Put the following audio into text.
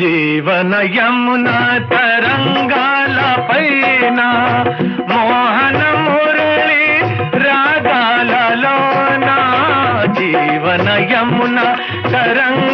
జీవన యమున తరంగాల పైన మోహన మురళి రాగాలలోన జీవన యమున తరంగ